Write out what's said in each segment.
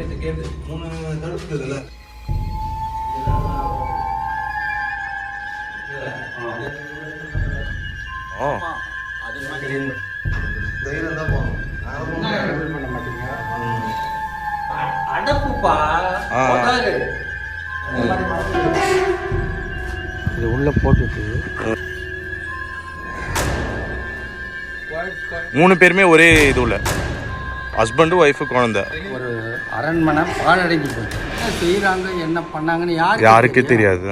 கேட்டு கேட்டு. மூணு தடுப்பு இதுல ஆ. தைரியம் தான் போகணும். இது உள்ள போட்டுட்டு. மூணு பேருமே ஒரே இது உள்ள ஹஸ்பண்டு ஒய்ஃபு குழந்தை. ஒரு அரண்மனை பாழடைஞ்சு போச்சு. என்ன செய்யறாங்க என்ன பண்ணாங்கன்னு யாருக்கு யாருக்கே தெரியாது.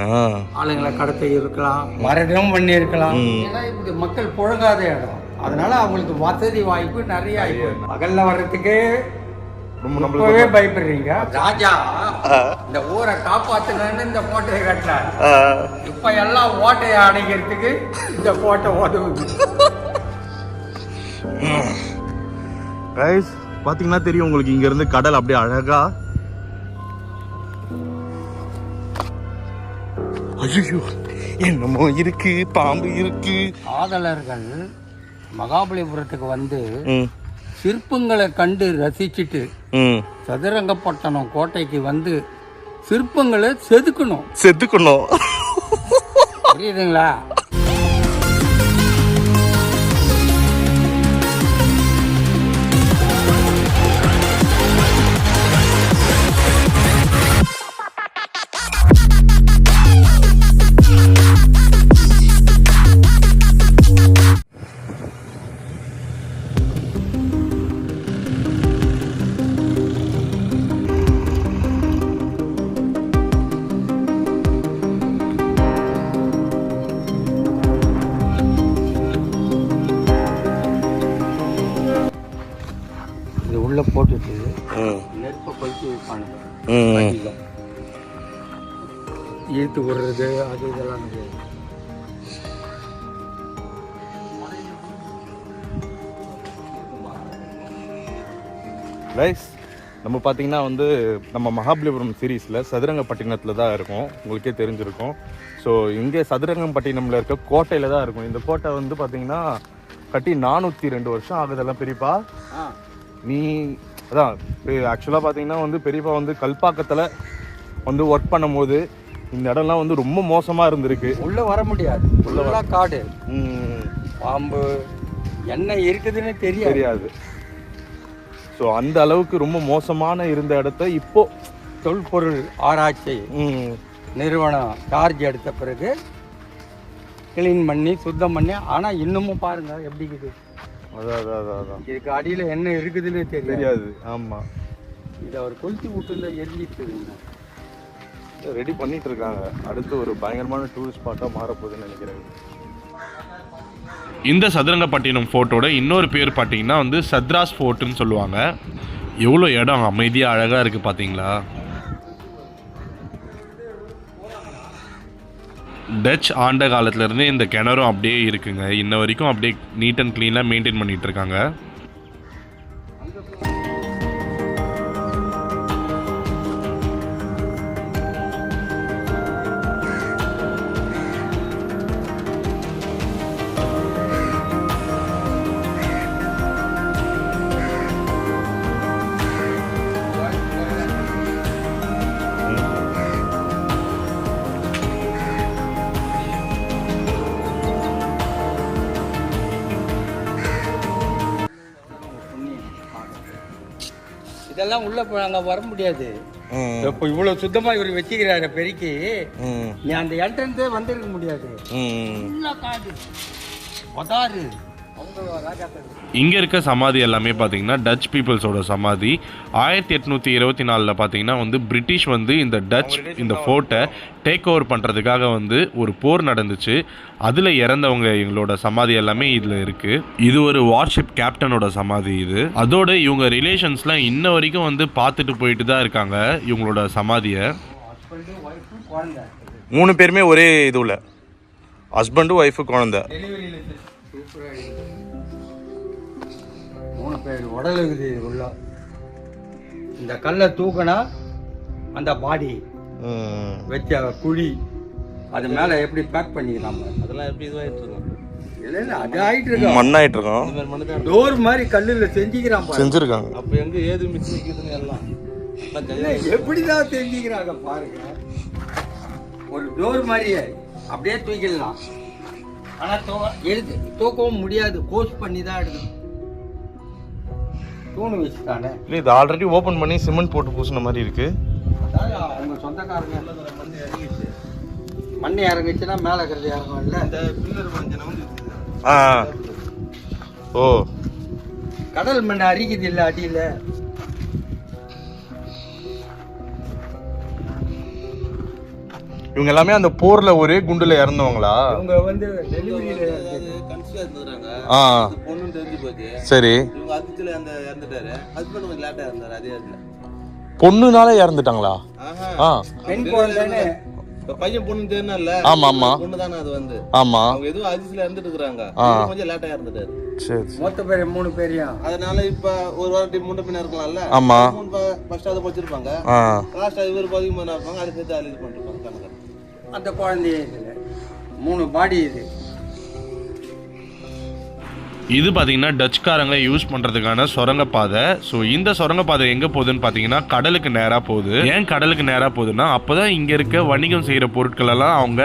ஆளுங்களை கடத்த இருக்கலாம் மரணம் பண்ணி இருக்கலாம். ஏன்னா இப்படி மக்கள் புழங்காத இடம். அதனால அவங்களுக்கு வசதி வாய்ப்பு நிறைய ஆயிப்போச்சு. பகல்ல வர்றதுக்கே ரொம்ப இப்பவே நம்மளுக்கு பயப்படுறீங்க. ராஜா இந்த ஊரை காப்பாத்துனேன்னு இந்த கோட்டையை கட்டினார். இப்ப எல்லாம் ஓட்டையை அடைக்கிறதுக்கு இந்த கோட்டை உதவுது கைஸ் பாத்தீங்கன்னா தெரியும் உங்களுக்கு இங்க இருந்து கடல் அப்படியே அழகா. ஐயோ என்னமோ இருக்கு பாம்பு இருக்கு. காதலர்கள் மகாபலிபுரத்துக்கு வந்து சிற்பங்களை கண்டு ரசிச்சுட்டு சதுரங்கப்பட்டணம் கோட்டைக்கு வந்து சிற்பங்களை செதுக்கணும். செத்துக்கணும் புரியுதுங்களா? ஈர்த்து விடுறது அது இதெல்லாம் கிடையாது. நம்ம பார்த்தீங்கன்னா வந்து நம்ம மகாபலிபுரம் சீரீஸில் சதுரங்கப்பட்டினத்தில் தான் இருக்கும். உங்களுக்கே தெரிஞ்சிருக்கும். ஸோ இங்கே சதுரங்கப்பட்டினம்ல இருக்க கோட்டையில் தான் இருக்கும். இந்த கோட்டை வந்து பார்த்தீங்கன்னா கட்டி நானூற்றி ரெண்டு வருஷம் ஆகுதெல்லாம் பெரியப்பா. நீ அதான் ஆக்சுவலாக பார்த்தீங்கன்னா வந்து பெரியப்பா வந்து கல்பாக்கத்தில் வந்து ஒர்க் பண்ணும்போது இந்த இடம்லாம் வந்து ரொம்ப மோசமாக இருந்திருக்கு. உள்ள வர முடியாது. உள்ள காடு. பாம்பு என்ன இருக்குதுன்னு தெரியாது. தெரியாது. ஸோ அந்த அளவுக்கு ரொம்ப மோசமான இருந்த இடத்த இப்போ தொல்பொருள் ஆராய்ச்சி நிறுவனம் சார்ஜ் எடுத்த பிறகு க்ளீன் பண்ணி சுத்தம் பண்ணி ஆனால் இன்னமும் பாருங்க எப்படி இருக்குது. அதான் அதான் அதான் இதுக்கு அடியில் என்ன இருக்குதுன்னு தெரியாது. ஆமாம் இதை அவர் கொளுத்தி விட்டுருந்தா எரிஞ்சிட்டு ரெடி பண்ணிட்டு இருக்காங்க அடுத்து ஒரு பயங்கரமான டூரிஸ்ட் ஸ்பாட்டாக மாறப்போகுதுன்னு நினைக்கிறேன். இந்த சதுரங்கப்பட்டினம் ஃபோர்ட்டோட இன்னொரு பேர் பார்த்தீங்கன்னா வந்து சத்ராஸ் ஃபோர்ட்டுன்னு சொல்லுவாங்க. எவ்வளோ இடம் அமைதியாக அழகாக இருக்குது பார்த்தீங்களா? டச் ஆண்ட காலத்துலேருந்து இந்த கிணறும் அப்படியே இருக்குங்க. இன்ன வரைக்கும் அப்படியே நீட் அண்ட் க்ளீனாக மெயின்டைன் இருக்காங்க. உள்ள அங்கே வர முடியாது. இப்போ இவ்வளோ சுத்தமாக இவர் வச்சுக்கிறாரு பெருக்கி நீ அந்த என்ட்ரன்ஸே வந்திருக்க முடியாது. ஃபுல்லாக காடு. பதாரு இங்கே இருக்க சமாதி எல்லாமே பார்த்தீங்கன்னா டச் பீப்புள்ஸோட சமாதி. ஆயிரத்தி எட்நூற்றி இருபத்தி நாலில் பார்த்தீங்கன்னா வந்து பிரிட்டிஷ் வந்து இந்த டச் இந்த ஃபோர்ட்டை டேக் ஓவர் பண்ணுறதுக்காக வந்து ஒரு போர் நடந்துச்சு. அதில் இறந்தவங்க எங்களோட சமாதி எல்லாமே இதில் இருக்குது இது ஒரு வார்ஷிப் கேப்டனோட சமாதி இது. அதோட இவங்க ரிலேஷன்ஸ்லாம் இன்ன வரைக்கும் வந்து பார்த்துட்டு போயிட்டு தான் இருக்காங்க இவங்களோட சமாதியை. ஹஸ்பண்டு ஒய்ஃபு குழந்தை மூணு பேருமே ஒரே இது உள்ள ஹஸ்பண்டு ஒய்ஃபு குழந்தை பேர் உடல் இருக்குது உள்ள. இந்த கல்லை தூக்கினா அந்த பாடி வச்ச குழி அது மேலே எப்படி பேக் பண்ணிக்கலாம்? அதெல்லாம் எப்படி இதுவாகிட்டு இருக்கோம்? இல்லை இல்லை அது ஆகிட்டு இருக்கோம் மண்ணாயிட்டு இருக்கோம் டோர் மாதிரி கல்லில் செஞ்சுக்கிறான் செஞ்சுருக்காங்க. அப்போ எங்கே ஏது மிஸ் நிற்குதுன்னு எல்லாம். தெரிஞ்சுக்கிறாங்க பாருங்க. ஒரு டோர் மாதிரியே அப்படியே தூக்கிடலாம். ஆனா தூ எடுத்து தூக்கவும் முடியாது. கோர்ஸ் பண்ணி தான் எடுக்கணும். தூணு வச்சுட்டானே இல்லை இது ஆல்ரெடி ஓப்பன் பண்ணி சிமெண்ட் போட்டு பூசின மாதிரி இருக்கு. அவங்க சொந்தக்காரங்க மண் இறங்குச்சுன்னா மேலே இருக்கிறது இறங்கும்ல? இந்த பில்லர் கொஞ்சம். ஆ. ஓ. கடல் மண் அரிக்குது இல்லை அடியில்? இவங்க எல்லாமே அந்த போர்ல ஒரே குண்டுல இறந்தவங்களா? இவங்க வந்து டெலிவரியில் அதாவது கன்சியா இருந்துக்கிறாங்க ஆ. பொண்ணுன்னு தெரிஞ்சு போச்சு. சரி. இவங்க அதிர்ச்சியில அந்த இறந்துட்டாரு. ஹஸ்பண்ட் கொஞ்சம் லேட்டா இருந்தாரு அதே இடத்துல பொண்ணுனால இறந்துட்டாங்களா? ஆஹா. ஆ. பெண் குழந்தைன்னு. பையன் பொண்ணு தெரியல ஆமா ஆமா. பொண்ணு தானே அது வந்து. ஆமா. அவங்க எதுவும் அதிர்ச்சியில இறந்துட்டு இருக்காங்க. கொஞ்சம் லேட்டா இறந்துட்டாரு. சரி. மொத்த பேர் மூணு பேரையும். அதனால இப்ப ஒரு வாட்டி முன்ன பின்ன இருக்கலாம்ல ஆமா. மூணு ஃபர்ஸ்ட் அதை வச்சிருப்பாங்க லாஸ்ட் இவர் பதிகமா இருப்பாங்க அது சேர்த்து அழிவு பண்ணிருப்பாங்க கணக்கு. அந்த குழந்தைய இதில் மூணு பாடி இது. இது பார்த்தீங்கன்னா டச்சுக்காரங்க யூஸ் பண்ணுறதுக்கான சுரங்கப்பாதை. ஸோ இந்த சுரங்கப்பாதை எங்கே போகுதுன்னு பார்த்தீங்கன்னா கடலுக்கு நேராக போகுது. ஏன் கடலுக்கு நேராக போகுதுன்னா அப்போ தான் இங்கே இருக்க வணிகம் செய்கிற பொருட்களெல்லாம் அவங்க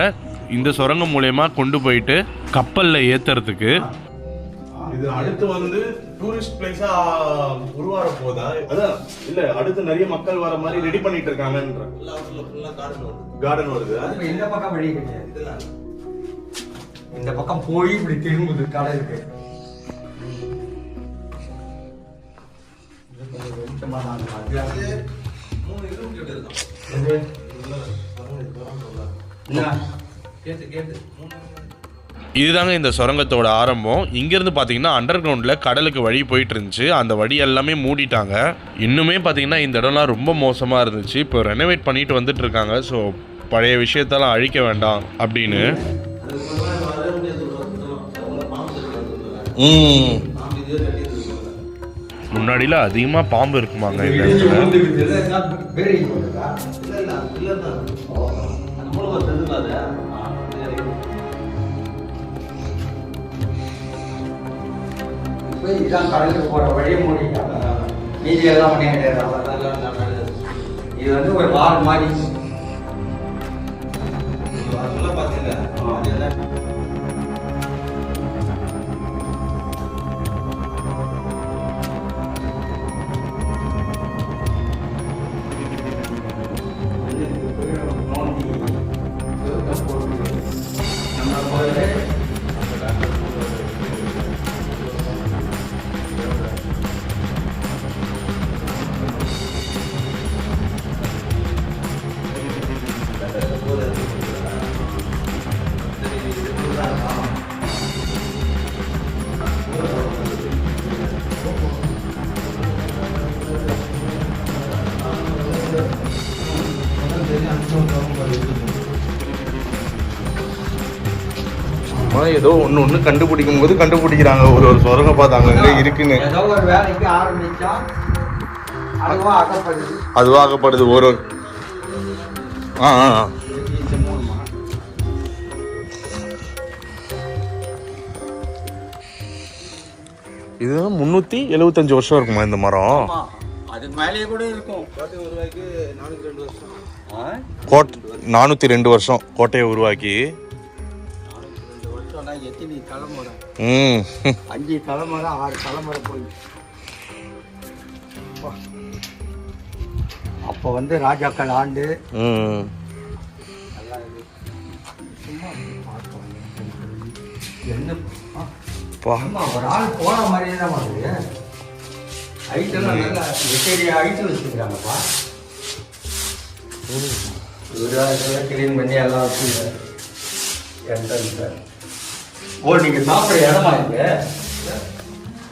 இந்த சுரங்கம் மூலயமா கொண்டு போயிட்டு கப்பலில் ஏற்றுறதுக்கு இது அடுத்து வந்து டூரிஸ்ட் பிளேஸா உருவார போதா அதான் இல்ல அடுத்து நிறைய மக்கள் வர மாதிரி ரெடி பண்ணிட்டு இருக்காங்கன்ற. ஃபுல்லா கார்டன் வருது. இந்த பக்கம் வழி கிடையாது இந்த பக்கம் போய் இப்படி திரும்புது இருக்கான் இது என்ன? கேட்டு கேட்டு. மூணு இதுதாங்க இந்த சுரங்கத்தோட ஆரம்பம். இங்கேருந்து பார்த்தீங்கன்னா அண்டர் கிரவுண்டில் கடலுக்கு வழி போயிட்டு இருந்துச்சு அந்த வழி எல்லாமே மூடிட்டாங்க. இன்னுமே பார்த்தீங்கன்னா இந்த இடம்லாம் ரொம்ப மோசமாக இருந்துச்சு. இப்போ ரெனோவேட் பண்ணிட்டு வந்துட்டு இருக்காங்க. ஸோ பழைய விஷயத்தெல்லாம் அழிக்க வேண்டாம் அப்படின்னு. முன்னாடியில் அதிகமாக பாம்பு இருக்குமாங்க இந்த இடத்துல. இப்ப இதுதான் கடலுக்கு போற வழியை மூடிட்டாங்க. மீதி எல்லாம் ஒன்றும் கிடையாது. அவ்வளவுதான். இது வந்து ஒரு வால் மாதிரி. பாத்தீங்களா சும்மா ஏதோ ஒண்ணு ஒண்ணு கண்டுபிடிக்கும் போது கண்டுபிடிக்கிறாங்க. ஒரு ஒரு சுரங்க பாதை அங்கங்க இருக்குன்னு. ஏதோ ஒரு வேலைக்கு ஆரம்பிச்சா அதுவா அகப்படுது அதுவாகப்படுது ஒரு ஒரு- ஆ ஆ இது முந்நூற்றி எழுபத்தஞ்சு வருஷம் இருக்குமா இந்த மரம்? அதுக்கு மேலேயே கூட இருக்கும். கோட்டை உருவாக்கி நானூத்தி ரெண்டு வருஷம்? கோட் நானூற்றி ரெண்டு வருஷம் கோட்டையை உருவாக்கி. எத்தனை தலைமுறை? ம். அஞ்சு தலைமுறை ஆறு தலைமுறை போய். அப்போ வந்து ராஜாக்கள் ஆண்டு. என்ன ஒரு ஆள் போன மாதிரியே தான் வருது. ஹைட்டெல்லாம் நல்லா எத்தனை ஹைட்டு வச்சுக்கிறாங்கப்பா இவராக கிளீன் பண்ணி எல்லாம் வச்சுங்க என்ட்ரன்ஸை ஓ நீங்க சாப்பிட்ற இடமா இருக்கு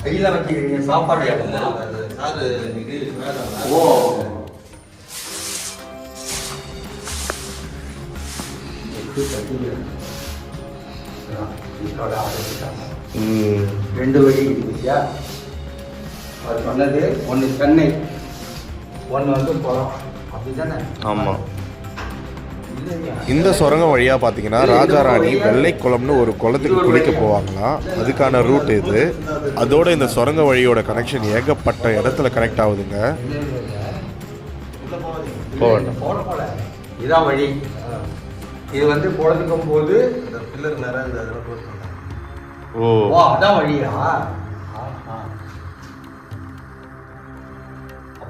கையில் வச்சுக்கிறீங்க சாப்பாடு இடமா? ஓ. ரெண்டு வழி இருந்துச்சா அது சொன்னது ஒன்று சென்னை ஒன்று வந்து குளம் அப்படிதானே ஆமாம் இந்த சுரங்கம் வழியாக பார்த்தீங்கன்னா ராஜா ராணி வெள்ளை குளம்னு ஒரு குளத்துக்கு குளிக்க போவாங்களாம் அதுக்கான ரூட் இது. அதோட இந்த சுரங்க வழியோட கனெக்ஷன் ஏகப்பட்ட இடத்துல கனெக்ட் ஆகுதுங்க. இதான் வழி. இது வந்து குளத்துக்கும் போது ஓ. அதான் வழியா?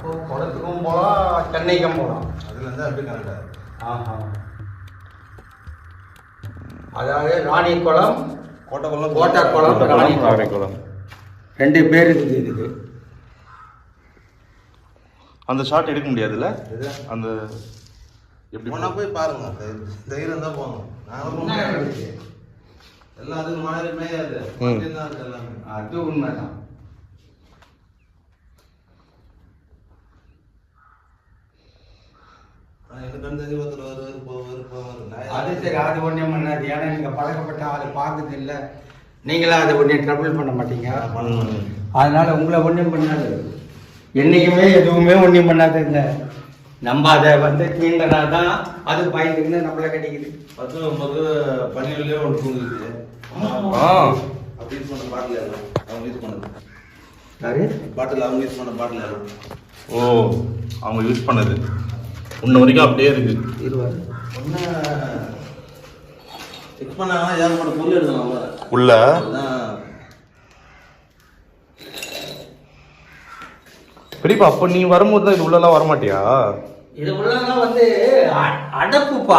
அப்போ குளத்துக்கும் போகலாம் சென்னைக்கும் போகலாம் அதுல இருந்து அப்படியே கனெக்ட் ஆகுது? ஆஹா. அதாவது ராணிக்குளம் கோட்டைக்குளம் கோட்டைக்குளம் ராணிக்குளம். ராணிக்குளம். ரெண்டு பேர் இருக்குது இதுக்கு. அந்த ஷாட் எடுக்க முடியாதுல்ல? அந்த எப்படி போனா போய் பாருங்க. தைரியம் தான் போகணும் நாங்களும். எல்லாம் அதுக்கு மாதிரி மேயாது அது உண்மைதான் ஆனா எனக்கு அந்த தீபத்தில் வருவார் போவார் போவார் அது சரி அது ஒன்றும் பண்ணாது ஏன்னா நீங்கள் பழக்கப்பட்ட ஆள் பார்த்தது இல்லை. நீங்களாம் அதை ஒன்றும் ட்ரபிள் பண்ண மாட்டீங்க. அதனால உங்களை ஒன்றும் பண்ணாது. என்றைக்குமே எதுவுமே ஒன்றும் பண்ணாதுங்க. நம்ம அதை வந்து தீண்டனா தான் அது பயந்துக்கின்னு நம்மளை கிடைக்குது. பத்து ஒன்பது பன்னிரெண்டுலேயே ஒன்று தூங்குது ஆ. அப்படி யூஸ் பண்ண பாட்டில் அவங்க யூஸ் பண்ணது. யாரு? பாட்டில் அவங்க யூஸ் பண்ண பாட்டில் ஓ அவங்க யூஸ் பண்ணது. இன்ன வரைக்கும் அப்படியே இருக்கு உள்ள? பெரியப்பா அப்ப நீ வரும்போது தான் இது உள்ளலாம் வரமாட்டியா? இது உள்ளதான் வந்து அ- அடப்புப்பா.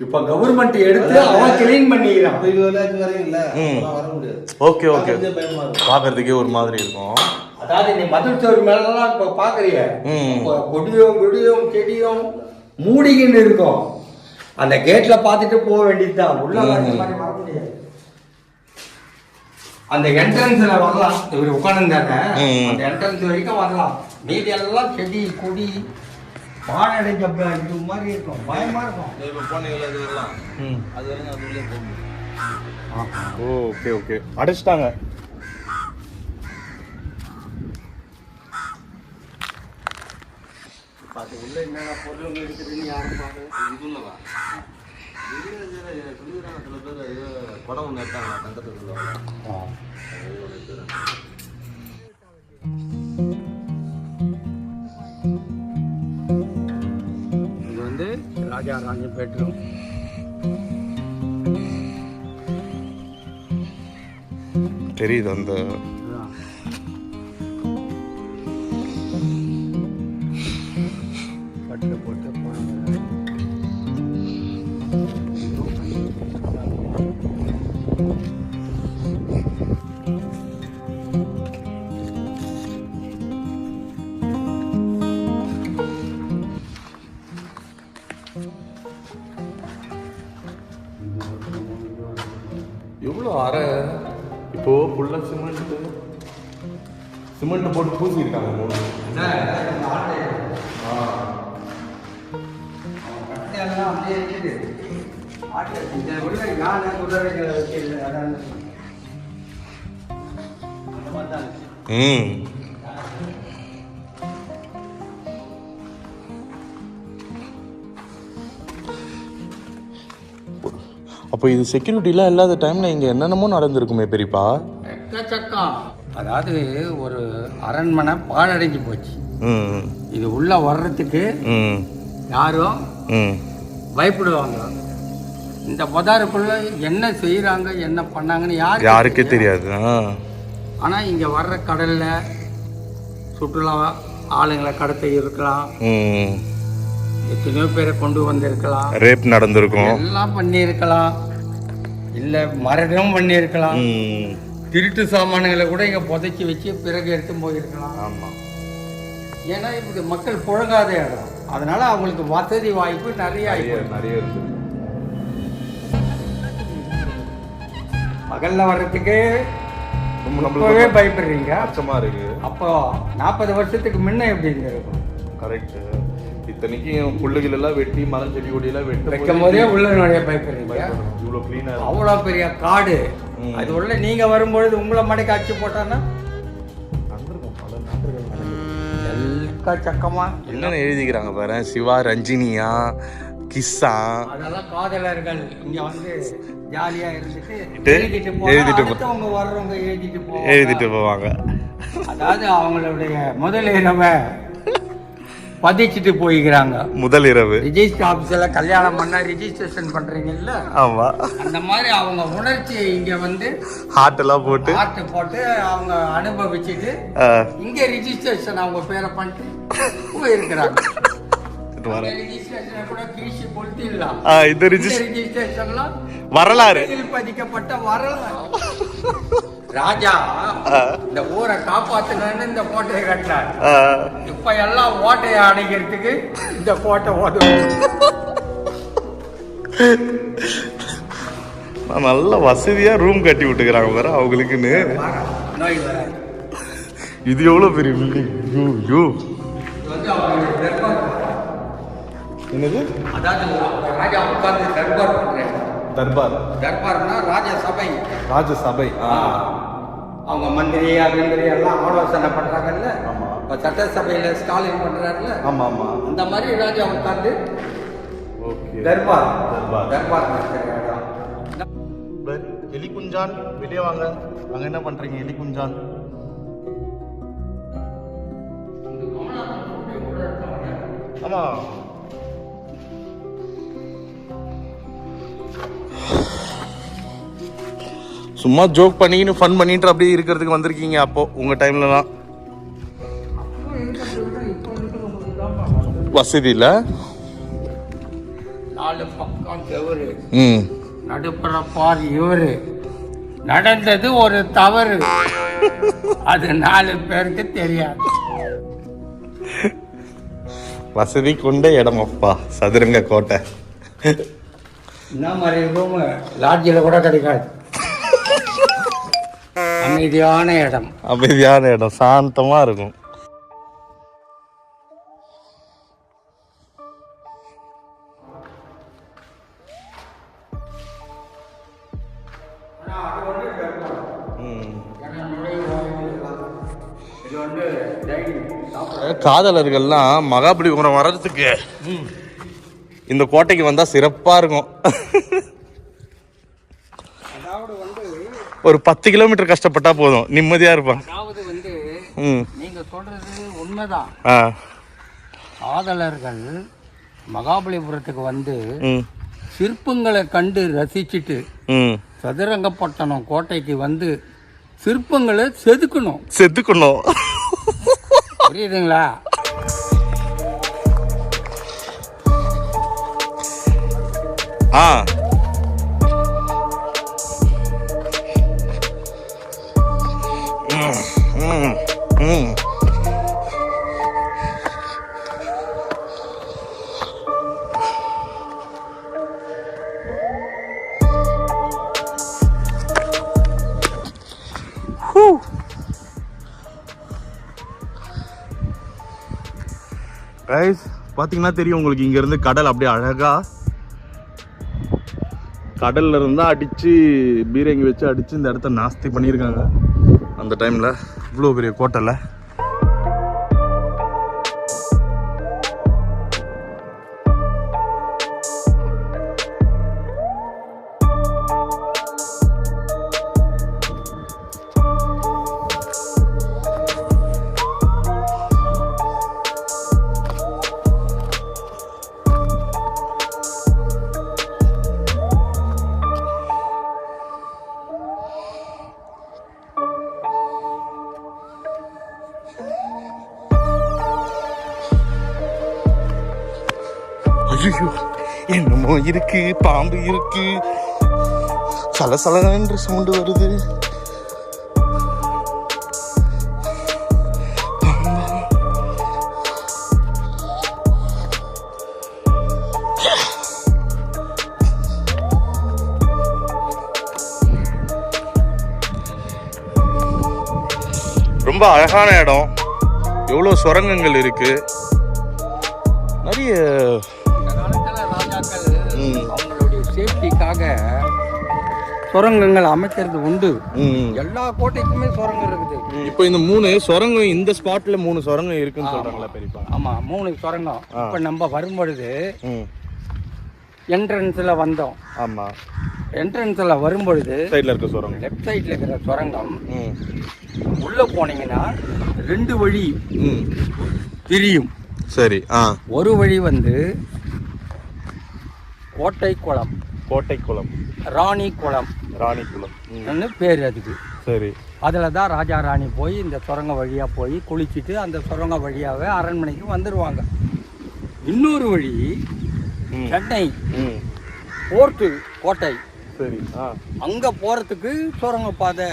இப்ப கவர்மெண்ட் எடுத்து அவன் கிளீன் பண்ணிக்கிறான். Okay okay. பார்க்கறதுக்கே ஒரு மாதிரி இருக்கும். அதாவது நீ மதுள் சோறு மேலாம் இப்ப. இப்ப கொடியும் கொடியும் செடியும் மூடிக்கின்னு இருக்கும். அந்த கேட்ல பார்த்துட்டு போக வேண்டியதுதான். உள்ள. வர முடியாது. அந்த என்ட்ரன்ஸ்ல வரலாம். இவர் உட்காந்துருந்தாங்க. அந்த என்ட்ரன்ஸ் வரைக்கும் வரலாம். மீதி எல்லாம் செடி கொடி பாழடைஞ்ச ப- இது மாதிரி இருக்கும். பயமா இருக்கும். இப்போ போனீங்களா இது வரலாம். அது வரைக்கும் அது உள்ளே போக முடியும் ஓ ஓகே ஓகே. அடைச்சிட்டாங்க. அது உள்ள என்னென்ன பொருள் இருக்குதுன்னு யாரும் பார்க்கல இது உள்ளவா இது இது சொல்லிடுறாங்க. சில பேர் இது படம் ஒன்று எடுத்தாங்க தங்கத்துக்கு சொல்லுவாங்க இது வந்து ராஜா ராணி பெட்ரூம் தெரியுது அந்த எவ்வளோ அரை? இப்போ ஃபுல்லாக சிமெண்ட் சிமெண்ட் போட்டு பூசியிருக்காங்க மூணு எல்லாம் அப்படியே இருக்குது. ஆட்டு இந்த அப்போ இது செக்யூரிட்டிலாம் இல்லாத டைமில் இங்கே என்னென்னமோ நடந்திருக்குமே பெரியப்பா. எக்கச்சக்கம் அதாவது ஒரு அரண்மனை பாழடைஞ்சு போச்சு. இது உள்ள வர்றதுக்கு யாரும் பயப்படுவாங்க. இந்த பதாருக்குள்ள என்ன செய்யறாங்க என்ன பண்ணாங்கன்னு யாருக்கு யாருக்கே தெரியாது ஆனா இங்க வர்ற கடல்ல சுற்றுலா ஆளுங்களை கடத்த இருக்கலாம். எத்தனையோ பேரை கொண்டு வந்திருக்கலாம். ரேப் நடந்திருக்கும். எல்லாம் பண்ணியிருக்கலாம். இல்ல மரணம் பண்ணியிருக்கலாம். திருட்டு சாமான்களை கூட இங்க புதைச்சி வச்சு பிறகு எடுத்து போயிருக்கலாம். ஆமாம் ஏன்னா இப்படி மக்கள் புழங்காத இடம். அதனால அவங்களுக்கு வசதி வாய்ப்பு நிறைய நிறைய ஆயிப்போச்சு. நிறைய இருக்கு. பகல்ல வர்றதுக்கு ரொம்ப இப்பவே நம்மளுக்கு பயப்படுறீங்க. அச்சமாக இருக்கு. அப்போ நாற்பது வருஷத்துக்கு முன்ன எப்படி இருந்திருக்கும் கரெக்ட் இத்தனைக்கும் புல்லுகள் எல்லாம் வெட்டி மரம் செடி கொடியெல்லாம் வெட்டும் வைக்கும் போதே உள்ள நுழைய பயப்படுறீங்க இவ்வளோ க்ளீனாக அவ்வளோ பெரிய காடு. அது உள்ள நீங்க வரும்பொழுது உங்களை மடைக்கு அடிச்சு போட்டான்னா? சக்கமா? என்னென்ன எழுதிக்கிறாங்க பாரு? சிவா ரஞ்சினியா கிஸ்ஸா? அதெல்லாம் காதலர்கள். இங்க வந்து ஜாலியா இருந்துட்டு எழுதிட்டு அடுத்தவங்க வர்றவங்க எழுதிட்டு போவாங்க. எழுதிட்டு போவாங்க. அதாவது அவங்களுடைய முதலிரவ பதிச்சுட்டு போய்க்கிறாங்க. முதல் இரவு. ரிஜிஸ்டர் ஆபீஸ்ல கல்யாணம் பண்ணா ரிஜிஸ்ட்ரேஷன் பண்றீங்கல்ல? ஆமா. அந்த மாதிரி அவங்க உணர்ச்சியை இங்க வந்து ஹார்ட் எல்லாம் போட்டு. ஆர்ட் போட்டு அவங்க அனுபவிச்சுட்டு இங்க ரிஜிஸ்ட்ரேஷன் அவங்க பேரை பண்ணிட்டு போயிருக்கிறாங்க. இது ரிஜிஸ்ட்ரேஷன்லாம் வரலாறு. பதிக்கப்பட்ட வரலாறு. ராஜா இந்த ஊரை காப்பாத்தணும்னு இந்த கோட்டையை கட்டினார் ஆ, இப்ப எல்லாம் ஓட்டையை அடைக்கிறதுக்கு இந்த கோட்டை நான் நல்ல வசதியா ரூம் கட்டி விட்டுக்கிறாங்க பாரு அவங்களுக்குன்னு. நோய் வராது. இது எவ்வளவு பெரிய பில்டிங் யூ யூ என்னது? அதாவது ராஜா உட்கார்ந்து தர்பார் தர்பார். தர்பார்னா ராஜ சபை ராஜசபை அவங்க மந்திரி மந்திரி எல்லாம் ஆலோசனை பண்றாங்கல்ல? ஆமா. இப்ப சட்டசபையில ஸ்டாலின் பண்றாருல்ல? ஆமா ஆமா. அந்த மாதிரி ராஜா உட்கார்ந்து ஓகே. தர்பார். தர்பார். தர்பார் நடத்துற இடம் எலி குஞ்சான் வெளியே வாங்க. அங்க என்ன பண்றீங்க எலி குஞ்சான் ஆமா. சும்மா ஜோக் பண்ணிக்கின்னு ஃபன் பண்ணிட்டு அப்படியே இருக்கிறதுக்கு வந்திருக்கீங்க அப்போ உங்க டைம்லலாம் வசதி இல்ல? நாலு பக்கம் செவரு ம். நடுப்புற பார் இவரு. நடந்தது ஒரு தவறு. அது நாலு பேருக்கு தெரியாது. வசதி கொண்ட இடம் அப்பா சதுரங்க கோட்டை. இந்த மாதிரி ரூம் லாட்ஜில் கூட கிடைக்காது. அமைதியான இடம். அமைதியான இடம் சாந்தமா இருக்கும். காதலர்கள்லாம் மகாபலிபுரம் வர்றதுக்கு இந்த கோட்டைக்கு வந்தா சிறப்பா இருக்கும் அதாவது வந்து ஒரு பத்து கிலோமீட்டர் கஷ்டப்பட்டா போதும். நிம்மதியா இருப்பான் நீங்க சொல்றது உண்மைதான். காதலர்கள் மகாபலிபுரத்துக்கு வந்து சிற்பங்களை கண்டு ரசிச்சுட்டு சதுரங்கப்பட்டணம் கோட்டைக்கு வந்து சிற்பங்களை செதுக்கணும். செத்துக்கணும் புரியுதுங்களா? ஆ. ம், ஹூ. தெரியும் உங்களுக்கு இங்க இருந்து கடல் அப்படியே அழகா கடல்ல இருந்தா அடிச்சு பீரங்கி வச்சு அடிச்சு இந்த இடத்த நாஸ்தி பண்ணியிருக்காங்க அந்த டைமில் இவ்வளோ பெரிய கோட்டைல இருக்கு பாம்பு இருக்கு. சலசல என்று சவுண்டு வருது. ரொம்ப அழகான இடம். எவ்வளோ சுரங்கங்கள் இருக்குது நிறைய சேஃப்டிக்காக சுரங்கங்கள் அமைக்கிறது உண்டு. எல்லா கோட்டைக்குமே சுரங்கம் இருக்குது. இப்போ இந்த மூணு சுரங்கம் இந்த ஸ்பாட்ல மூணு சுரங்கம் இருக்குன்னு சொல்றாங்களா பெரியப்பா? ஆமா மூணு சுரங்கம். இப்ப நம்ம வரும்பொழுது என்ட்ரன்ஸ்ல வந்தோம். ஆமா. என்ட்ரன்ஸ்ல வரும்பொழுது சைடுல இருக்க சுரங்கம். லெஃப்ட் சைட்ல இருக்கிற சுரங்கம். உள்ள போனீங்கன்னா ரெண்டு வழி ம். தெரியும் சரி ஒரு வழி வந்து கோட்டை குளம். கோட்டை குளம் ராணி குளம் ராணி குளம் பேர் அதுக்கு. சரி. அதில் தான் ராஜா ராணி போய் இந்த சுரங்க வழியாக போய் குளிச்சுட்டு அந்த சுரங்க வழியாகவே அரண்மனைக்கு வந்துடுவாங்க இன்னொரு வழி. சென்னை. போர்ட்டு கோட்டை. சரி அங்கே போகிறதுக்கு சுரங்க பாதை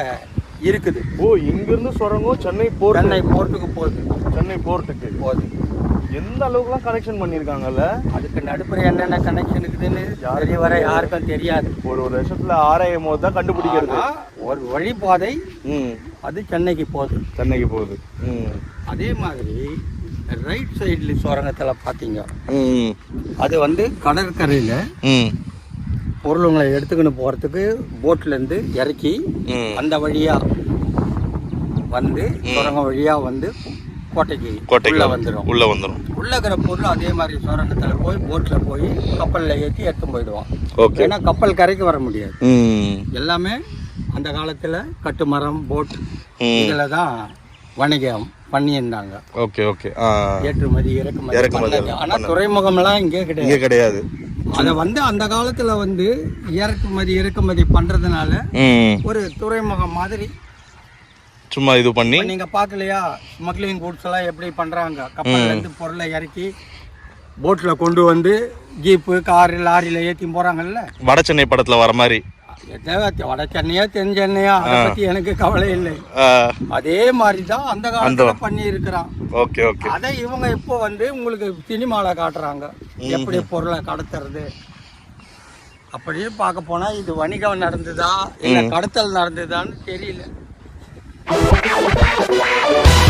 இருக்குது. ஓ இங்கிருந்து சுரங்கம் சென்னை போர்ட் சென்னை போர்ட்டுக்கு போகுது. சென்னை போர்ட்டுக்கு. போகுது. எந்த அளவுக்குலாம் கனெக்ஷன் பண்ணியிருக்காங்கல்ல? அதுக்கு நடுப்புற என்னென்ன கனெக்ஷன் இருக்குதுன்னு தெரிய வர யாருக்கும் தெரியாது. ஒரு ஒரு வருஷத்துல ஆராயும் போது தான் கண்டுபிடிக்கிறது. ஒரு வழிபாதை அது சென்னைக்கு போகுது. சென்னைக்கு போகுது. அதே மாதிரி ரைட் சைடில் சுரங்கத்தில் பார்த்தீங்க அது வந்து கடற்கரையில் பொருளுங்களை எடுத்துக்கின்னு போகிறதுக்கு போட்லேருந்து இறக்கி அந்த வழியாக வந்து சுரங்க வழியாக வந்து கோட்டைக்கு கோட்டைக்கு உள்ள வந்துடும் உள்ள வந்துடும் உள்ள இருக்கிற பொருள் அதே மாதிரி சுரங்கத்தில் போய் போட்டில் போய் கப்பலில் ஏற்றி எடுத்து போயிடுவான் ஓகே. ஏன்னா கப்பல் கரைக்கு வர முடியாது. ம். எல்லாமே அந்த காலத்தில் கட்டுமரம் போட் இதில் தான் வணிகம் பண்ணியிருந்தாங்க. Okay okay. ஏற்றுமதி இறக்குமதி இறக்குமதி பண்ணது. ஆனா துறைமுகம்லாம் இங்கே இங்கே கிடையாது கிடையாது. அதை வந்து அந்த காலத்துல வந்து இறக்குமதி இறக்குமதி பண்றதுனால ம். ஒரு துறைமுகம் மாதிரி சும்மா இது பண்ணி. நீங்க பார்க்கலையா ஸ்மக்லிங் கூட்ஸ் எல்லாம் எப்படி பண்றாங்க? கப்பல்ல இருந்து பொருளை இறக்கி போட்ல கொண்டு வந்து ஜீப்பு காரு லாரியில ஏத்தி போறாங்கல்ல? வட சென்னை படத்துல வர மாதிரி. வட சென்னையா தென் சென்னையா? அதை பத்தி எனக்கு கவலை இல்லை. அதே மாதிரி தான் அந்த காலத்துல பண்ணி இருக்கிறான் ஓகே ஓகே. அதை இவங்க இப்போ வந்து உங்களுக்கு சினிமாவில் காட்டுறாங்க. எப்படி பொருளை கடத்துறது? அப்படியே பார்க்க போனா இது வணிகம் நடந்ததா? இல்ல கடத்தல் நடந்ததான்னு தெரியல. Wow, wow, wow, wow.